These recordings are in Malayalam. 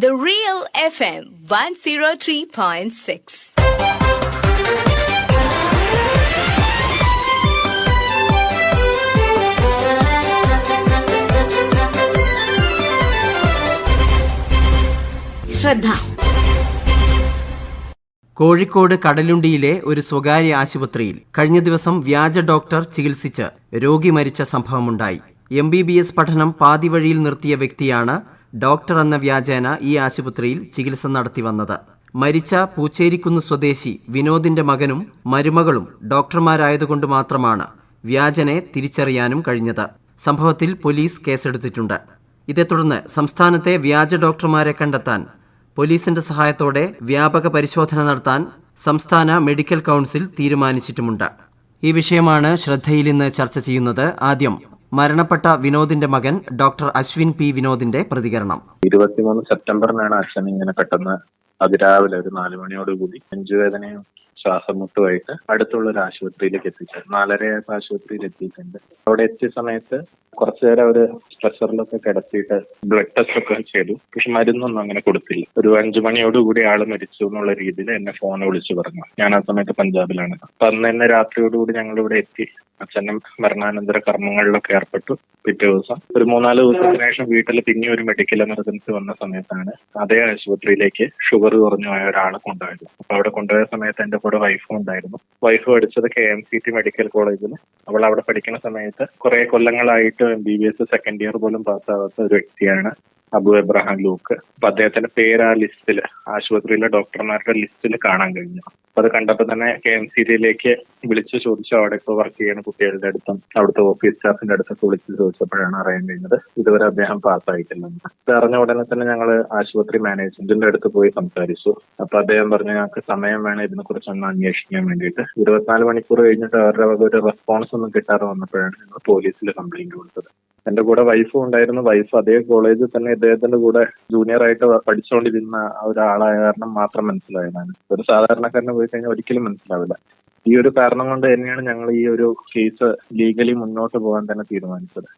The Real FM 103.6. ശ്രദ്ധ കോഴിക്കോട് കടലുണ്ടിയിലെ ഒരു സ്വകാര്യ ആശുപത്രിയിൽ കഴിഞ്ഞ ദിവസം വ്യാജ ഡോക്ടർ ചികിത്സിച്ച് രോഗി മരിച്ച സംഭവമുണ്ടായി എം ബി ബി എസ് പഠനം പാതിവഴിയിൽ നിർത്തിയ വ്യക്തിയാണ് ഡോക്ടർ എന്ന വ്യാജേന ഈ ആശുപത്രിയിൽ ചികിത്സ നടത്തി വന്നത്. മരിച്ച പൂച്ചേരിക്കുന്ന് സ്വദേശി വിനോദിന്റെ മകനും മരുമകളും ഡോക്ടർമാരായതുകൊണ്ട് മാത്രമാണ് വ്യാജനെ തിരിച്ചറിയാനും കഴിഞ്ഞത്. സംഭവത്തിൽ പോലീസ് കേസെടുത്തിട്ടുണ്ട്. ഇതേ തുടർന്ന് സംസ്ഥാനത്തെ വ്യാജ ഡോക്ടർമാരെ കണ്ടെത്താൻ പോലീസിന്റെ സഹായത്തോടെ വ്യാപക പരിശോധന നടത്താൻ സംസ്ഥാന മെഡിക്കൽ കൗൺസിൽ തീരുമാനിച്ചിട്ടുമുണ്ട്. ഈ വിഷയമാണ് ശ്രദ്ധയിൽ ഇന്ന് ചർച്ച ചെയ്യുന്നത്. ആദ്യം മരണപ്പെട്ട വിനോദിന്റെ മകൻ ഡോക്ടർ അശ്വിൻ പി വിനോദിന്റെ പ്രതികരണം. ഇരുപത്തിമൂന്ന് സെപ്റ്റംബറിനാണ് അച്ഛൻ ഇങ്ങനെ പെട്ടെന്ന് അതിരാവിലെ ഒരു നാലു മണിയോട് കൂടി നെഞ്ചുവേദനയും ശ്വാസം മുട്ടുമായിട്ട് അടുത്തുള്ള ഒരു ആശുപത്രിയിലേക്ക് എത്തിച്ചത് നാലരയായപ്പോൾ ആശുപത്രിയിൽ എത്തിയിട്ടുണ്ട്. അവിടെ എത്തിയ സമയത്ത് കുറച്ചു നേരം അവർ സ്ട്രെച്ചറിലൊക്കെ കിടത്തിയിട്ട് ബ്ലഡ് ടെസ്റ്റ് ഒക്കെ ചെയ്തു. പക്ഷെ മരുന്നൊന്നും അങ്ങനെ കൊടുത്തില്ല. ഒരു അഞ്ചു മണിയോടുകൂടി ആൾ മരിച്ചു എന്നുള്ള രീതിയിൽ എന്നെ ഫോൺ വിളിച്ചു പറഞ്ഞു. ഞാൻ ആ സമയത്ത് പഞ്ചാബിലാണ്. അപ്പൊ അന്ന് തന്നെ രാത്രിയോടുകൂടി ഞങ്ങൾ ഇവിടെ എത്തി. അച്ഛനും മരണാനന്തര കർമ്മങ്ങളിലൊക്കെ ഏർപ്പെട്ടു പിറ്റേ ദിവസം. ഒരു മൂന്നാൽ ദിവസത്തിന് ശേഷം വീട്ടിൽ പിന്നെ ഒരു മെഡിക്കൽ എമർജൻസി വന്ന സമയത്താണ് അതേ ആശുപത്രിയിലേക്ക് ഷുഗർ കുറഞ്ഞു പോയ ഒരാളെ കൊണ്ടുപോയത്. അപ്പൊ അവിടെ കൊണ്ടുപോയ സമയത്ത് എന്റെ കൂടെ വൈഫും ഉണ്ടായിരുന്നു. വൈഫ് പഠിച്ചത് K M C T medical കോളേജിൽ അവൾ അവിടെ പഠിക്കുന്ന സമയത്ത് കുറെ കൊല്ലങ്ങളായിട്ട് M B B S second year പോലും പാസ്സാവാത്ത ഒരു വ്യക്തിയാണ്. Abu Abraham Luke. അപ്പൊ അദ്ദേഹത്തിന്റെ പേര് ആ ലിസ്റ്റിൽ ആശുപത്രിയിലെ ഡോക്ടർമാരുടെ ലിസ്റ്റിൽ കാണാൻ കഴിഞ്ഞു. അപ്പൊ അത് കണ്ടപ്പോ തന്നെ കെ എം സി ഡിയിലേക്ക് വിളിച്ചു ചോദിച്ചു അവിടെ ഇപ്പോൾ വർക്ക് ചെയ്യുന്ന കുട്ടികളുടെ അടുത്തും അവിടുത്തെ ഓഫീസ് സ്റ്റാഫിന്റെ അടുത്തൊക്കെ വിളിച്ചു ചോദിച്ചപ്പോഴാണ് അറിയാൻ കഴിഞ്ഞത് ഇതുവരെ അദ്ദേഹം പാസ്സായിട്ടില്ലെന്ന് ഇത് അറിഞ്ഞ ഉടനെ തന്നെ ഞങ്ങൾ ആശുപത്രി മാനേജ്മെന്റിന്റെ അടുത്ത് പോയി സംസാരിച്ചു. അപ്പൊ അദ്ദേഹം പറഞ്ഞു ഞങ്ങൾക്ക് സമയം വേണം ഇതിനെ കുറിച്ച് ഒന്ന് അന്വേഷിക്കാൻ വേണ്ടിയിട്ട്. ഇരുപത്തിനാല് മണിക്കൂർ കഴിഞ്ഞിട്ട് അവരുടെ ഒരു റെസ്പോൺസ് ഒന്നും കിട്ടാതെ വന്നപ്പോഴാണ് ഞങ്ങൾ പോലീസിൽ കംപ്ലൈന്റ് കൊടുത്തത്. എന്റെ കൂടെ വൈഫും ഉണ്ടായിരുന്നു. വൈഫ് അതേ കോളേജിൽ തന്നെ ഇദ്ദേഹത്തിന്റെ കൂടെ ജൂനിയർ ആയിട്ട് പഠിച്ചുകൊണ്ടിരുന്ന ഒരാളായ കാരണം മാത്രം മനസ്സിലായതാണ്. ഒരു സാധാരണക്കാരനെ പോയി കഴിഞ്ഞാൽ ഒരിക്കലും മനസ്സിലാവില്ല. ഈ ഒരു കാരണം കൊണ്ട് തന്നെയാണ് ഞങ്ങൾ ഈ ഒരു കേസ് ലീഗലി മുന്നോട്ട് പോകാൻ തന്നെ തീരുമാനിച്ചത്.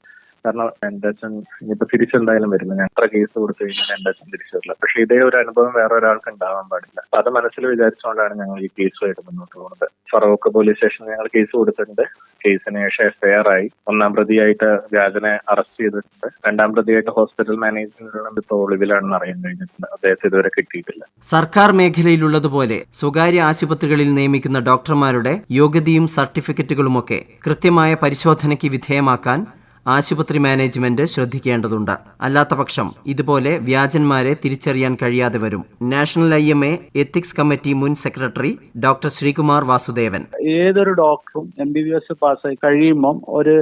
കാരണം എന്റെ അച്ഛൻ ഇനിയിപ്പോ തിരിച്ചെന്തായാലും വരുന്നത് ഞാൻ എത്ര കേസ് കൊടുത്തു കഴിഞ്ഞാൽ അച്ഛൻ തിരിച്ചു വരില്ല പക്ഷെ ഇതേ ഒരു അനുഭവം വേറെ ഒരാൾക്ക് ഉണ്ടാവാൻ പാടില്ല. അപ്പൊ അത് മനസ്സിൽ വിചാരിച്ചുകൊണ്ടാണ് ഞങ്ങൾ ഈ കേസുമായിട്ട് മുന്നോട്ട് പോകുന്നത്. ഫറോക്ക് പോലീസ് സ്റ്റേഷനിൽ ഞങ്ങൾ കേസ് കൊടുത്തിട്ടുണ്ട്. കേസിന് ശേഷം എഫ്ഐആർ ആയി. ഒന്നാം പ്രതിയായിട്ട് വ്യാജനെ അറസ്റ്റ് ചെയ്തിട്ടുണ്ട്. രണ്ടാം പ്രതിയായിട്ട് ഹോസ്പിറ്റൽ മാനേജ്മെന്റിലും ഇപ്പോൾ ഒളിവിലാണെന്ന് അറിയാൻ കഴിഞ്ഞിട്ടുണ്ട്. അദ്ദേഹത്തെ ഇതുവരെ കിട്ടിയിട്ടില്ല. സർക്കാർ മേഖലയിലുള്ളതുപോലെ സ്വകാര്യ ആശുപത്രികളിൽ നിയമിക്കുന്ന ഡോക്ടർമാരുടെ യോഗ്യതയും സർട്ടിഫിക്കറ്റുകളുമൊക്കെ കൃത്യമായ പരിശോധനയ്ക്ക് വിധേയമാക്കാൻ ആശുപത്രി മാനേജ്മെന്റ് ശ്രദ്ധിക്കേണ്ടതുണ്ട്. അല്ലാത്തപക്ഷം ഇതുപോലെ വ്യാജന്മാരെ തിരിച്ചറിയാൻ കഴിയാതെ വരും. National I M A ethics committee മുൻ സെക്രട്ടറി ഡോക്ടർ ശ്രീകുമാർ വാസുദേവൻ. ഏതൊരു ഡോക്ടറും എം ബി ബി എസ് പാസ്സായി കഴിയുമ്പം ഒരു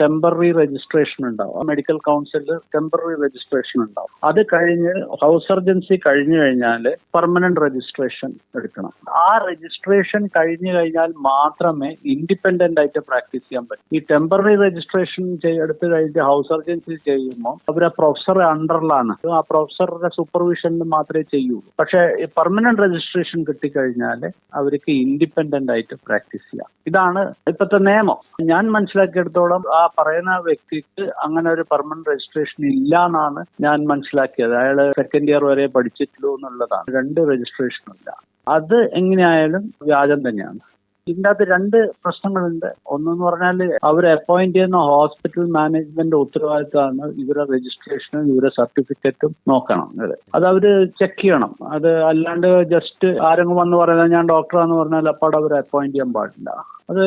ടെമ്പററി രജിസ്ട്രേഷൻ ഉണ്ടാവും. മെഡിക്കൽ കൗൺസിലിൽ ടെമ്പററി രജിസ്ട്രേഷൻ ഉണ്ടാവും. അത് കഴിഞ്ഞ് ഹൗസ് സർജൻസി കഴിഞ്ഞു കഴിഞ്ഞാൽ പെർമനന്റ് രജിസ്ട്രേഷൻ എടുക്കണം. ആ രജിസ്ട്രേഷൻ കഴിഞ്ഞു കഴിഞ്ഞാൽ മാത്രമേ ഇൻഡിപെൻഡന്റ് ആയിട്ട് പ്രാക്ടീസ് ചെയ്യാൻ പറ്റൂ. ഈ ടെമ്പററി രജിസ്ട്രേഷൻ എടുത്തു കഴിഞ്ഞ് ഹൗസ് സർജൻസി ചെയ്യുമ്പോൾ അവർ ആ പ്രൊഫസർ അണ്ടറിലാണ് ആ പ്രൊഫസറുടെ സൂപ്പർവിഷനിൽ മാത്രമേ ചെയ്യൂ പക്ഷെ പെർമനന്റ് രജിസ്ട്രേഷൻ കിട്ടിക്കഴിഞ്ഞാൽ അവർക്ക് ഇൻഡിപെൻഡന്റ് ആയിട്ട് പ്രാക്ടീസ് ചെയ്യാം. ഇതാണ് ഇപ്പോഴത്തെ നിയമം. ഞാൻ മനസ്സിലാക്കിയെടുത്തോളം ആ പറയുന്ന വ്യക്തിക്ക് അങ്ങനെ ഒരു പെർമനന്റ് രജിസ്ട്രേഷൻ ഇല്ല എന്നാണ് ഞാൻ മനസ്സിലാക്കിയത്. അയാൾ സെക്കൻഡ് ഇയർ വരെ പഠിച്ചിട്ടുള്ളൂ എന്നുള്ളതാണ്. രണ്ട് രജിസ്ട്രേഷൻ ഇല്ല. അത് എങ്ങനെയായാലും വ്യാജം തന്നെയാണ്. ഇതിന്റെ അകത്ത് രണ്ട് പ്രശ്നങ്ങളുണ്ട്. ഒന്നെന്ന് പറഞ്ഞാൽ അവർ അപ്പോയിന്റ് ചെയ്യുന്ന ഹോസ്പിറ്റൽ മാനേജ്മെന്റ് ഉത്തരവാദിത്തമാണ് ഇവരെ രജിസ്ട്രേഷനും ഇവരെ സർട്ടിഫിക്കറ്റും നോക്കണം. അത്. അവർ ചെക്ക് ചെയ്യണം. അത് അല്ലാണ്ട് ജസ്റ്റ് ആരെങ്കിലും വന്ന് പറയുന്നത് ഞാൻ ഡോക്ടറാന്ന് പറഞ്ഞാൽ അപ്പാട് അവർ അപ്പോയിന്റ് ചെയ്യാൻ പാടില്ല. അത്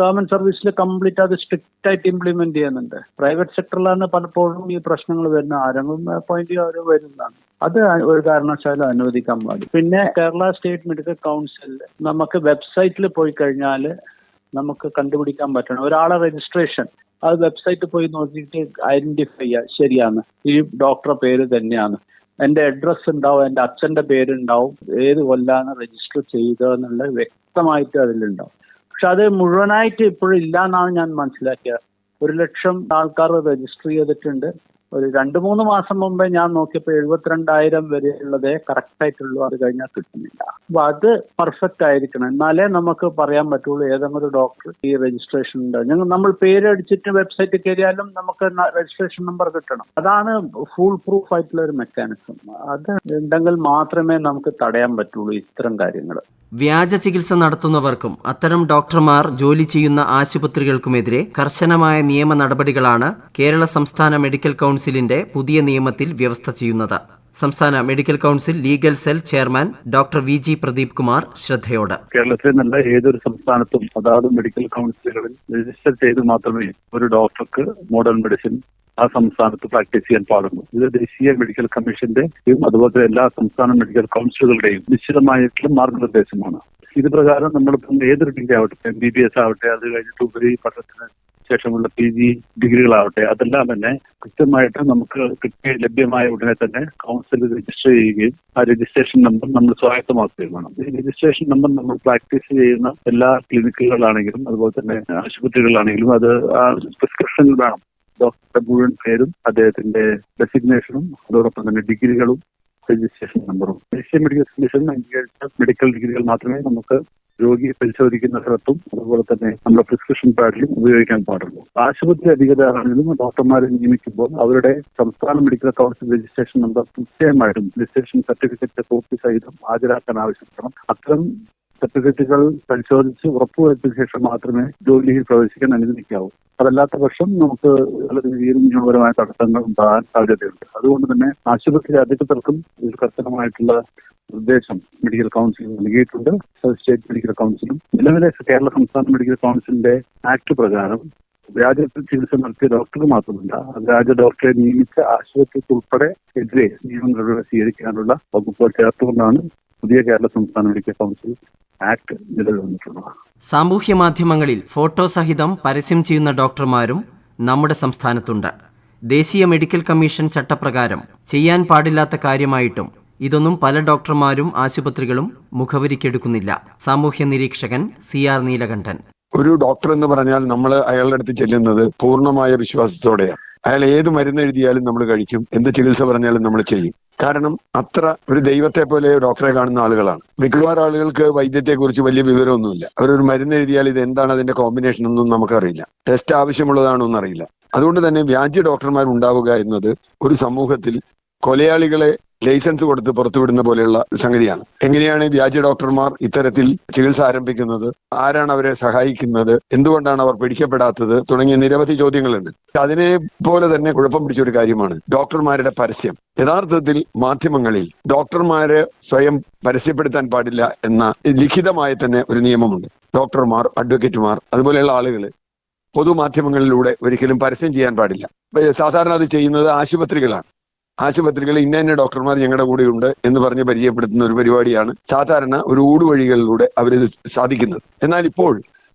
ഗവൺമെന്റ് സർവീസിൽ കംപ്ലീറ്റ് അത് സ്ട്രിക്റ്റ് ആയിട്ട് ഇംപ്ലിമെന്റ് ചെയ്യുന്നുണ്ട് പ്രൈവറ്റ് സെക്ടറിലാണ് പലപ്പോഴും ഈ പ്രശ്നങ്ങൾ വരുന്ന ആരെങ്കിലും അപ്പോയിന്റ് അവർ വരുന്നതാണ്. അത് ഒരു കാരണവശാലും അനുവദിക്കാൻ പാടില്ല. പിന്നെ കേരള സ്റ്റേറ്റ് മെഡിക്കൽ കൗൺസിൽ നമുക്ക് വെബ്സൈറ്റിൽ പോയി കഴിഞ്ഞാൽ നമുക്ക് കണ്ടുപിടിക്കാൻ പറ്റണം. ഒരാളെ രജിസ്ട്രേഷൻ അത് വെബ്സൈറ്റിൽ പോയി നോക്കിയിട്ട് ഐഡന്റിഫൈ ചെയ്യുക ശരിയാണ്. ഈ ഡോക്ടറെ പേര് തന്നെയാണ്. എന്റെ അഡ്രസ് ഉണ്ടാവും എന്റെ അച്ഛന്റെ പേരുണ്ടാവും ഏത് കൊല്ലാണ് രജിസ്റ്റർ ചെയ്തതെന്നുള്ള വ്യക്തമായിട്ട് അതിലുണ്ടാവും. പക്ഷെ അത് മുഴുവനായിട്ട് ഇപ്പോഴും ഇല്ല എന്നാണ് ഞാൻ മനസ്സിലാക്കിയത്. ഒരു ലക്ഷം ആൾക്കാർ രജിസ്റ്റർ ചെയ്തിട്ടുണ്ട്. ഒരു രണ്ട് മൂന്ന് മാസം മുമ്പേ ഞാൻ നോക്കിയപ്പോൾ എഴുപത്തിരണ്ടായിരം വരെയുള്ളതേ കറക്റ്റ് ആയിട്ടുള്ളൂ. അത് കഴിഞ്ഞാൽ കിട്ടുന്നില്ല. അപ്പൊ അത് പെർഫെക്റ്റ് ആയിരിക്കണം. എന്നാലേ നമുക്ക് പറയാൻ പറ്റുള്ളൂ ഏതെങ്കിലും ഒരു ഡോക്ടർ ഈ രജിസ്ട്രേഷൻ ഉണ്ട്. ഞങ്ങൾ നമ്മൾ പേരടിച്ചിട്ട് വെബ്സൈറ്റ് കയറിയാലും നമുക്ക് രജിസ്ട്രേഷൻ നമ്പർ കിട്ടണം. അതാണ് ഫുൾ പ്രൂഫ് ആയിട്ടുള്ള ഒരു മെക്കാനിസം അത് ഉണ്ടെങ്കിൽ മാത്രമേ നമുക്ക് തടയാൻ പറ്റുള്ളൂ ഇത്തരം കാര്യങ്ങൾ വ്യാജ ചികിത്സ നടത്തുന്നവർക്കും അത്തരം ഡോക്ടർമാർ ജോലി ചെയ്യുന്ന ആശുപത്രികൾക്കുമെതിരെ കർശനമായ നിയമ നടപടികളാണ് കേരള സംസ്ഥാന മെഡിക്കൽ കൗൺസിലിന്റെ പുതിയ നിയമത്തിൽ വ്യവസ്ഥ ചെയ്യുന്നത്. സംസ്ഥാന medical council legal cell chairman doctor V. G. Pradeep Kumar ശ്രദ്ധയോട്. കേരളത്തിൽ നിന്നല്ല ഏതൊരു സംസ്ഥാനത്തും അതാത് മെഡിക്കൽ കൗൺസിലുകളിൽ രജിസ്റ്റർ ചെയ്ത് മാത്രമേ ഒരു ഡോക്ടർക്ക് മോഡേൺ മെഡിസിൻ ആ സംസ്ഥാനത്ത് പ്രാക്ടീസ് ചെയ്യാൻ പാടുള്ളൂ. ഇത് ദേശീയ മെഡിക്കൽ കമ്മീഷന്റെയും അതുപോലെ എല്ലാ സംസ്ഥാന മെഡിക്കൽ കൗൺസിലുകളുടെയും നിശ്ചിതമായിട്ടുള്ള മാർഗനിർദ്ദേശമാണ്. ഇത് പ്രകാരം നമ്മളിപ്പം ഏതൊരു ഡിഗ്രി ആവട്ടെ എം ബി ബി എസ് ആവട്ടെ അത് കഴിഞ്ഞിട്ട് ഉപരി പഠനത്തിന് ശേഷമുള്ള പി ജി ഡിഗ്രികളാവട്ടെ അതെല്ലാം തന്നെ കൃത്യമായിട്ട് നമുക്ക് കിട്ടിയ ലഭ്യമായ ഉടനെ തന്നെ കൗൺസിൽ രജിസ്റ്റർ ചെയ്യുകയും ആ രജിസ്ട്രേഷൻ നമ്പർ നമ്മൾ സ്വായത്തമാക്കുകയും വേണം. ഈ രജിസ്ട്രേഷൻ നമ്പർ നമ്മൾ പ്രാക്ടീസ് ചെയ്യുന്ന എല്ലാ ക്ലിനിക്കുകളാണെങ്കിലും അതുപോലെ തന്നെ ആശുപത്രികളാണെങ്കിലും അത് ആ പ്രിസ്ക്രിപ്ഷനിൽ വേണം. ഡോക്ടറുടെ മുഴുവൻ പേരും അദ്ദേഹത്തിന്റെ ഡെസിഗ്നേഷനും അതോടൊപ്പം തന്നെ ഡിഗ്രികളും രജിസ്ട്രേഷൻ നമ്പറും ദേശീയ മെഡിക്കൽ കമ്മീഷൻ അംഗീകരിച്ച മെഡിക്കൽ ഡിഗ്രികൾ മാത്രമേ നമുക്ക് രോഗിയെ പരിശോധിക്കുന്ന സ്ഥലത്തും അതുപോലെ തന്നെ നമ്മുടെ പ്രിസ്ക്രിപ്ഷൻ പാഡിലും ഉപയോഗിക്കാൻ പാടുള്ളൂ. ആശുപത്രി അധികൃതരാണെങ്കിലും ഡോക്ടർമാരെ നിയമിക്കുമ്പോൾ അവരുടെ സംസ്ഥാന മെഡിക്കൽ കൗൺസിൽ രജിസ്ട്രേഷൻ നമ്പർ നിശ്ചയമായിട്ടും രജിസ്ട്രേഷൻ സർട്ടിഫിക്കറ്റ് കോപ്പി സഹിതം ഹാജരാക്കാൻ ആവശ്യപ്പെടണം. അത്തരം സർട്ടിഫിക്കറ്റുകൾ പരിശോധിച്ച് ഉറപ്പുവരുത്തിയ ശേഷം മാത്രമേ ജോലിയിൽ പ്രവേശിക്കാൻ അനുവദിക്കാവൂ. അതല്ലാത്ത പക്ഷം നമുക്ക് നല്ല രീതിയിലും നിയമപരമായ തടസ്സങ്ങൾ ഉണ്ടാകാൻ സാധ്യതയുണ്ട്. അതുകൊണ്ട് തന്നെ ആശുപത്രി അധികൃതർക്കും ഇതിൽ കർശനമായിട്ടുള്ള നിർദ്ദേശം മെഡിക്കൽ കൗൺസിൽ നൽകിയിട്ടുണ്ട്. സ്റ്റേറ്റ് മെഡിക്കൽ കൗൺസിലും. നിലവിലെ കേരള സംസ്ഥാന മെഡിക്കൽ കൗൺസിലിന്റെ ആക്ട് പ്രകാരം വ്യാജ ചികിത്സ നടത്തിയ ഡോക്ടർ മാത്രമല്ല വ്യാജ ഡോക്ടറെ നിയമിച്ച ആശുപത്രിക്ക് ഉൾപ്പെടെ എതിരെ നിയമ നടപടി സ്വീകരിക്കാനുള്ള വകുപ്പുകൾ ചേർത്തുകൊണ്ടാണ് പുതിയ കേരള സംസ്ഥാന മെഡിക്കൽ കൗൺസിൽ ആക്ട് നിലവിൽ വന്നിട്ടുള്ളത് സാമൂഹ്യ മാധ്യമങ്ങളിൽ ഫോട്ടോ സഹിതം പരസ്യം ചെയ്യുന്ന ഡോക്ടർമാരും നമ്മുടെ സംസ്ഥാനത്തുണ്ട്. ദേശീയ മെഡിക്കൽ കമ്മീഷൻ ചട്ടപ്രകാരം ചെയ്യാൻ പാടില്ലാത്ത കാര്യമായിട്ടും ഇതൊന്നും പല ഡോക്ടർമാരും ആശുപത്രികളും മുഖവരിക്കെടുക്കുന്നില്ല. സാമൂഹ്യ നിരീക്ഷകൻ സി ആർ നീലകണ്ഠൻ. ഒരു ഡോക്ടർ എന്ന് പറഞ്ഞാൽ നമ്മൾ അയാളുടെ അടുത്ത് ചെല്ലുന്നത് പൂർണമായ വിശ്വാസത്തോടെയാണ്. അയാൾ ഏത് മരുന്ന് എഴുതിയാലും നമ്മൾ കഴിക്കും. എന്ത് ചികിത്സ പറഞ്ഞാലും നമ്മൾ ചെയ്യും. കാരണം അത്ര ഒരു ദൈവത്തെ പോലെ ഡോക്ടറെ കാണുന്ന ആളുകളാണ്. മിക്കവാറും ആളുകൾക്ക് വൈദ്യത്തെക്കുറിച്ച് വലിയ വിവരമൊന്നുമില്ല. അവരൊരു മരുന്ന് എഴുതിയാൽ ഇത് എന്താണ് അതിന്റെ കോമ്പിനേഷൻ ഒന്നും നമുക്കറിയില്ല. ടെസ്റ്റ് ആവശ്യമുള്ളതാണോ എന്നറിയില്ല അതുകൊണ്ട് തന്നെ വ്യാജ ഡോക്ടർമാർ ഉണ്ടാവുക എന്നത് ഒരു സമൂഹത്തിൽ കൊലയാളികളെ ലൈസൻസ് കൊടുത്ത് പുറത്തുവിടുന്ന പോലെയുള്ള സംഗതിയാണ്. എങ്ങനെയാണ് വ്യാജ ഡോക്ടർമാർ ഇത്തരത്തിൽ ചികിത്സ ആരംഭിക്കുന്നത്? ആരാണ് അവരെ സഹായിക്കുന്നത്? എന്തുകൊണ്ടാണ് അവർ പിടിക്കപ്പെടാത്തത്? തുടങ്ങിയ നിരവധി ചോദ്യങ്ങളുണ്ട്. അതിനെ പോലെ തന്നെ കുഴപ്പം പിടിച്ച ഒരു കാര്യമാണ് ഡോക്ടർമാരുടെ പരസ്യം. യഥാർത്ഥത്തിൽ മാധ്യമങ്ങളിൽ ഡോക്ടർമാരെ സ്വയം പരസ്യപ്പെടുത്താൻ പാടില്ല എന്ന ലിഖിതമായി തന്നെ ഒരു നിയമമുണ്ട്. ഡോക്ടർമാർ അഡ്വക്കേറ്റുമാർ അതുപോലെയുള്ള ആളുകൾ പൊതുമാധ്യമങ്ങളിലൂടെ ഒരിക്കലും പരസ്യം ചെയ്യാൻ പാടില്ല. സാധാരണ അത് ചെയ്യുന്നത് ആശുപത്രികളാണ്. ആശുപത്രികളിൽ ഇന്ന ഇന്ന ഡോക്ടർമാർ ഞങ്ങളുടെ കൂടെയുണ്ട് എന്ന് പറഞ്ഞ് പരിചയപ്പെടുത്തുന്ന ഒരു പരിപാടിയാണ് സാധാരണ ഒരു ഊടുവഴികളിലൂടെ അവരിത് സാധിക്കുന്നത്. എന്നാൽ ഇപ്പോൾ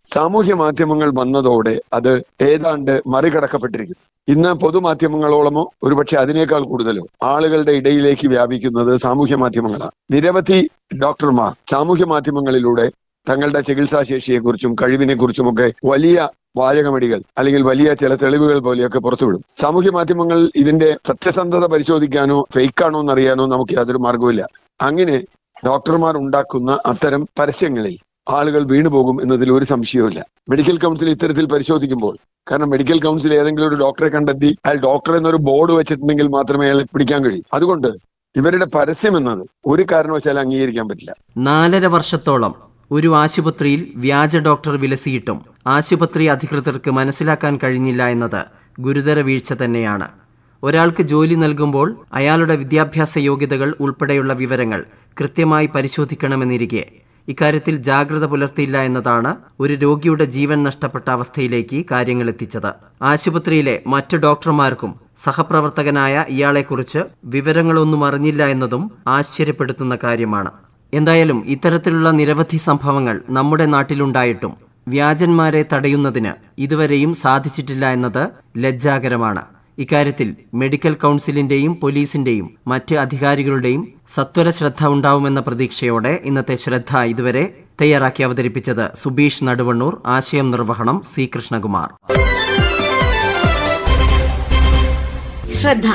സാമൂഹ്യ മാധ്യമങ്ങൾ വന്നതോടെ അത് ഏതാണ്ട് മറികടക്കപ്പെട്ടിരിക്കുന്നു. ഇന്ന് പൊതുമാധ്യമങ്ങളോളമോ ഒരുപക്ഷെ അതിനേക്കാൾ കൂടുതലോ ആളുകളുടെ ഇടയിലേക്ക് വ്യാപിക്കുന്നത് സാമൂഹ്യ മാധ്യമങ്ങളാണ്. നിരവധി ഡോക്ടർമാർ സാമൂഹ്യ മാധ്യമങ്ങളിലൂടെ തങ്ങളുടെ ചികിത്സാശേഷിയെക്കുറിച്ചും കഴിവിനെക്കുറിച്ചുമൊക്കെ വലിയ വാചകമടികൾ അല്ലെങ്കിൽ വലിയ ചില തെളിവുകൾ പോലെയൊക്കെ പുറത്തുവിടും. സാമൂഹ്യ മാധ്യമങ്ങൾ ഇതിന്റെ സത്യസന്ധത പരിശോധിക്കാനോ ഫേക്കാണോ എന്നറിയാനോ നമുക്ക് യാതൊരു മാർഗവുമില്ല അങ്ങനെ ഡോക്ടർമാർ ഉണ്ടാക്കുന്ന അത്തരം പരസ്യങ്ങളിൽ ആളുകൾ വീണുപോകും എന്നതിൽ ഒരു സംശയവുമില്ല. മെഡിക്കൽ കൗൺസിൽ ഇത്തരത്തിൽ പരിശോധിക്കുമ്പോൾ കാരണം മെഡിക്കൽ കൗൺസിൽ ഏതെങ്കിലും ഒരു ഡോക്ടറെ കണ്ടെത്തി അയാൾ ഡോക്ടർ എന്നൊരു ബോർഡ് വെച്ചിട്ടുണ്ടെങ്കിൽ മാത്രമേ അയാളെ പിടിക്കാൻ കഴിയൂ. അതുകൊണ്ട് ഇവരുടെ പരസ്യം എന്നത് ഒരു കാരണവശാലും അംഗീകരിക്കാൻ പറ്റില്ല. നാലര വർഷത്തോളം ഒരു ആശുപത്രിയിൽ വ്യാജ ഡോക്ടർ വിലസിയിട്ടും ആശുപത്രി അധികൃതർക്ക് മനസ്സിലാക്കാൻ കഴിഞ്ഞില്ല എന്നത് ഗുരുതര വീഴ്ച തന്നെയാണ്. ഒരാൾക്ക് ജോലി നൽകുമ്പോൾ അയാളുടെ വിദ്യാഭ്യാസ യോഗ്യതകൾ ഉൾപ്പെടെയുള്ള വിവരങ്ങൾ കൃത്യമായി പരിശോധിക്കണമെന്നിരിക്കെ. ഇക്കാര്യത്തിൽ ജാഗ്രത പുലർത്തിയില്ല എന്നതാണ് ഒരു രോഗിയുടെ ജീവൻ നഷ്ടപ്പെട്ട അവസ്ഥയിലേക്ക് കാര്യങ്ങൾ എത്തിച്ചത്. ആശുപത്രിയിലെ മറ്റ് ഡോക്ടർമാർക്കും സഹപ്രവർത്തകനായ ഇയാളെക്കുറിച്ച് വിവരങ്ങളൊന്നും അറിഞ്ഞില്ല എന്നതും ആശ്ചര്യപ്പെടുത്തുന്ന കാര്യമാണ്. എന്തായാലും ഇത്തരത്തിലുള്ള നിരവധി സംഭവങ്ങൾ നമ്മുടെ നാട്ടിലുണ്ടായിട്ടും വ്യാജന്മാരെ തടയുന്നതിന് ഇതുവരെയും സാധിച്ചിട്ടില്ല എന്നത് ലജ്ജാകരമാണ്. ഇക്കാര്യത്തിൽ മെഡിക്കൽ കൗൺസിലിന്റെയും പോലീസിന്റെയും മറ്റ് അധികാരികളുടെയും സത്വര ശ്രദ്ധ ഉണ്ടാവുമെന്ന പ്രതീക്ഷയോടെ ഇന്നത്തെ ശ്രദ്ധ ഇതുവരെ തയ്യാറാക്കി അവതരിപ്പിച്ചത് സുബീഷ് നടുവണ്ണൂർ ആശയം നിർവഹണം സി കൃഷ്ണകുമാർ. ശ്രദ്ധ.